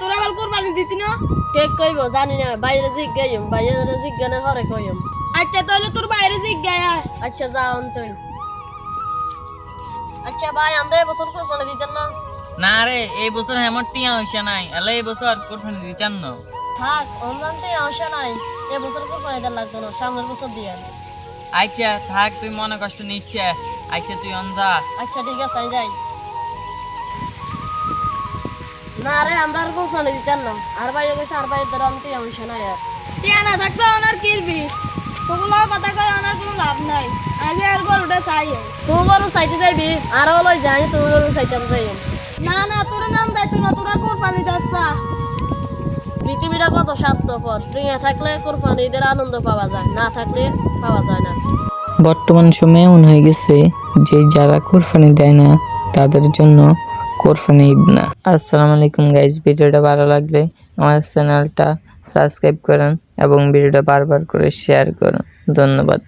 তোরা আবার কোরবানি দিতি না? কে কইব জানি না বাইরে জিজ্ঞাইম বাইরে জিজ্ঞানে হরে কইম। আচ্ছা তাহলে তোর বাইরে জিজ্ঞায়। আচ্ছা যাও তুই আচ্ছা ভাই আমরা এবছর কোরবানি দিতেন না? না রে এই বছর এমন টিয়া হইছে নাই এলে এই বছর কোরবানি দিতাম না। থাক অনলাইন তো আসে নাই এবছর কোরবানি দেন লাগতো না সামনের বছর দিয়ে। আচ্ছা থাক তুই মনে কষ্ট নিচ্ছে। আচ্ছা তুই অনজা আচ্ছা ঠিক আছে যাই। না রে আমরা আর না। আর ভাই কইছে আর ভাই ধরো আমি তো আসে নাই আর টিয়া না থাকলে অনার কিনবি ওগুলো কথা কয় অনার কোনো লাভ নাই। আগে আর গরুটা চাই তুই যাইবি আরও লই যাই। তুই না না তোর নাম দায়িত্ব না তোরা কোরবানি যাচ্ছা পৃথিবীটা কত স্বার্থপর। থাকলে কোরবানিদের আনন্দ পাওয়া যায় না থাকলে পাওয়া যায় না। বর্তমান সময়ে এমন হয়ে গেছে যে যারা কোরবানি দেয় না তাদের জন্য কোরবানি ঈদ না আসসালামু আলাইকুম গাইজ, ভিডিওটা ভালো লাগলে আমার চ্যানেলটা সাবস্ক্রাইব করেন এবং ভিডিওটা বারবার করে শেয়ার করুন। ধন্যবাদ।